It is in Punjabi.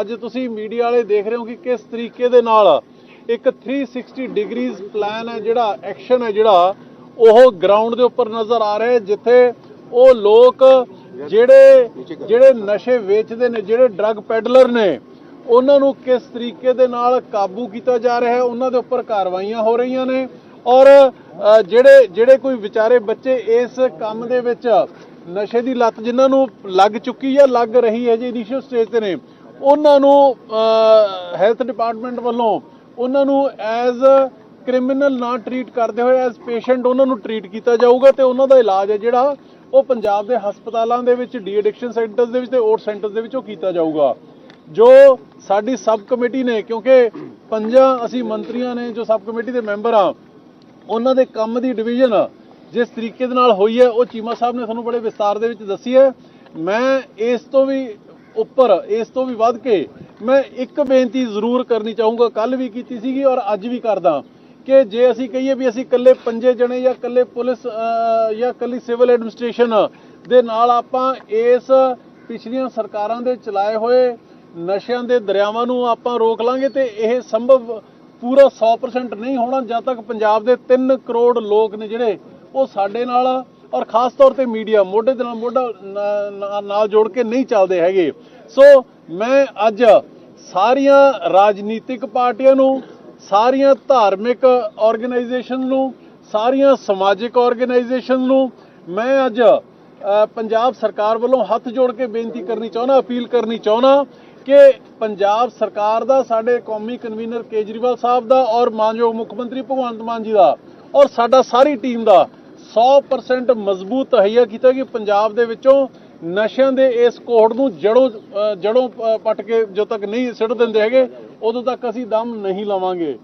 ਅੱਜ ਤੁਸੀਂ ਮੀਡੀਆ ਵਾਲੇ ਦੇਖ ਰਹੇ ਹੋ ਕਿ ਕਿਸ ਤਰੀਕੇ ਦੇ ਨਾਲ ਇੱਕ 360 ਡਿਗਰੀਜ਼ ਪਲਾਨ ਹੈ ਜਿਹੜਾ ਐਕਸ਼ਨ ਹੈ ਜਿਹੜਾ, ਉਹ ਗਰਾਊਂਡ ਦੇ ਉੱਪਰ ਨਜ਼ਰ ਆ ਰਿਹਾ ਜਿੱਥੇ ਉਹ ਲੋਕ ਜਿਹੜੇ ਜਿਹੜੇ ਨਸ਼ੇ ਵੇਚਦੇ ਨੇ, ਜਿਹੜੇ ਡਰੱਗ ਪੈਡਲਰ ਨੇ, ਉਹਨਾਂ ਨੂੰ ਕਿਸ ਤਰੀਕੇ ਦੇ ਨਾਲ ਕਾਬੂ ਕੀਤਾ ਜਾ ਰਿਹਾ ਹੈ, ਉਹਨਾਂ ਦੇ ਉੱਪਰ ਕਾਰਵਾਈਆਂ ਹੋ ਰਹੀਆਂ ਨੇ ਔਰ ਜਿਹੜੇ ਜਿਹੜੇ ਕੋਈ ਵਿਚਾਰੇ ਬੱਚੇ ਇਸ ਕੰਮ ਦੇ ਵਿੱਚ ਨਸ਼ੇ ਦੀ ਲੱਤ ਜਿਨ੍ਹਾਂ ਨੂੰ ਲੱਗ ਚੁੱਕੀ ਹੈ, ਲੱਗ ਰਹੀ ਹੈ, ਜੀ ਇਨੀਸ਼ੀਅਲ ਸਟੇਜ ਤੇ ਨੇ ਉਹਨਾਂ ਨੂੰ ਹੈਲਥ ਡਿਪਾਰਟਮੈਂਟ ਵੱਲੋਂ ਉਹਨਾਂ ਨੂੰ ਐਜ਼ ਕ੍ਰਿਮੀਨਲ ਨਾ ਟਰੀਟ ਕਰਦੇ ਹੋਏ ਐਜ਼ ਪੇਸ਼ੈਂਟ ਉਹਨਾਂ ਨੂੰ ਟਰੀਟ ਕੀਤਾ ਜਾਊਗਾ ਤੇ ਉਹਨਾਂ ਦਾ ਇਲਾਜ ਹੈ ਜਿਹੜਾ ਉਹ ਪੰਜਾਬ ਦੇ ਹਸਪਤਾਲਾਂ ਦੇ ਵਿੱਚ ਡੀ ਐਡਿਕਸ਼ਨ ਸੈਂਟਰਸ ਦੇ ਵਿੱਚ ਤੇ ਓਟ ਸੈਂਟਰਸ ਦੇ ਵਿੱਚ ਉਹ ਕੀਤਾ ਜਾਊਗਾ। ਜੋ ਸਾਡੀ ਸਬ ਕਮੇਟੀ ਨੇ, ਕਿਉਂਕਿ ਪੰਜਾਂ ਅਸੀਂ ਮੰਤਰੀਆਂ ਨੇ ਜੋ ਸਬ ਕਮੇਟੀ ਦੇ ਮੈਂਬਰ ਆ ਉਹਨਾਂ ਦੇ ਕੰਮ ਦੀ ਡਿਵੀਜ਼ਨ ਜਿਸ ਤਰੀਕੇ ਦੇ ਨਾਲ ਹੋਈ ਹੈ, ਉਹ ਚੀਮਾ ਸਾਹਿਬ ਨੇ ਤੁਹਾਨੂੰ ਬੜੇ ਵਿਸਤਾਰ ਦੇ ਵਿੱਚ ਦੱਸੀ ਹੈ। ਮੈਂ ਇਸ ਤੋਂ ਵੀ ਉੱਪਰ, ਇਸ ਤੋਂ ਵੀ ਵੱਧ ਕੇ ਮੈਂ ਇੱਕ ਬੇਨਤੀ ਜ਼ਰੂਰ ਕਰਨੀ ਚਾਹੂੰਗਾ ਕੱਲ ਵੀ ਕੀਤੀ ਸੀਗੀ ਔਰ ਅੱਜ ਵੀ ਕਰਦਾ। ਕਿ ਜੇ ਅਸੀਂ ਕਹੀਏ ਵੀ ਅਸੀਂ ਇਕੱਲੇ ਪੰਜੇ ਜਣੇ ਜਾਂ ਇਕੱਲੇ ਪੁਲਿਸ ਜਾਂ ਇਕੱਲੀ ਸਿਵਲ ਐਡਮਿਨਿਸਟ੍ਰੇਸ਼ਨ ਦੇ ਨਾਲ ਆਪਾਂ ਇਸ ਪਿਛਲੀਆਂ ਸਰਕਾਰਾਂ ਦੇ ਚਲਾਏ ਹੋਏ ਨਸ਼ਿਆਂ ਦੇ ਦਰਿਆਵਾਂ ਨੂੰ ਆਪਾਂ ਰੋਕ ਲਾਂਗੇ ਤੇ ਇਹ ਸੰਭਵ ਪੂਰਾ 100% ਨਹੀਂ ਹੋਣਾ, ਜਦ ਤੱਕ ਪੰਜਾਬ ਦੇ 3 ਕਰੋੜ ਲੋਕ ਨੇ ਜਿਹੜੇ, ਉਹ ਸਾਡੇ ਨਾਲ ਔਰ ਖਾਸ ਤੌਰ ਤੇ ਮੀਡੀਆ ਮੋਢੇ ਦੇ ਨਾਲ ਮੋਢਾ ਨਾਲ ਜੋੜ ਕੇ ਨਹੀਂ ਚੱਲਦੇ ਹੈਗੇ। ਸੋ ਮੈਂ ਅੱਜ ਸਾਰੀਆਂ ਰਾਜਨੀਤਿਕ ਪਾਰਟੀਆਂ ਨੂੰ, ਸਾਰੀਆਂ ਧਾਰਮਿਕ ਆਰਗੇਨਾਈਜੇਸ਼ਨ ਨੂੰ, ਸਾਰੀਆਂ ਸਮਾਜਿਕ ਆਰਗੇਨਾਈਜੇਸ਼ਨ ਨੂੰ ਮੈਂ ਅੱਜ ਪੰਜਾਬ ਸਰਕਾਰ ਵੱਲੋਂ ਹੱਥ ਜੋੜ ਕੇ ਬੇਨਤੀ ਕਰਨੀ ਚਾਹੁੰਦਾ, ਅਪੀਲ ਕਰਨੀ ਚਾਹੁੰਦਾ ਕਿ ਪੰਜਾਬ ਸਰਕਾਰ ਦਾ, ਸਾਡੇ ਕੌਮੀ ਕਨਵੀਨਰ ਕੇਜਰੀਵਾਲ ਸਾਹਿਬ ਦਾ ਔਰ ਮਾਨਯੋਗ ਮੁੱਖ ਮੰਤਰੀ ਭਗਵੰਤ ਮਾਨ ਜੀ ਦਾ ਔਰ ਸਾਡਾ ਸਾਰੀ ਟੀਮ ਦਾ 100% ਮਜ਼ਬੂਤ ਤਹਈਆ ਕੀਤਾ ਕਿ ਪੰਜਾਬ ਦੇ ਵਿੱਚੋਂ ਨਸ਼ਿਆਂ ਦੇ ਇਸ ਕੋਹੜ ਨੂੰ ਜੜੋਂ ਜੜੋਂ ਪ- ਪੱਟ ਕੇ ਜਦੋਂ ਤੱਕ ਨਹੀਂ ਸਿੱਟ ਦਿੰਦੇ ਹੈਗੇ, ਉਦੋਂ ਤੱਕ ਅਸੀਂ ਦਮ ਨਹੀਂ ਲਵਾਂਗੇ।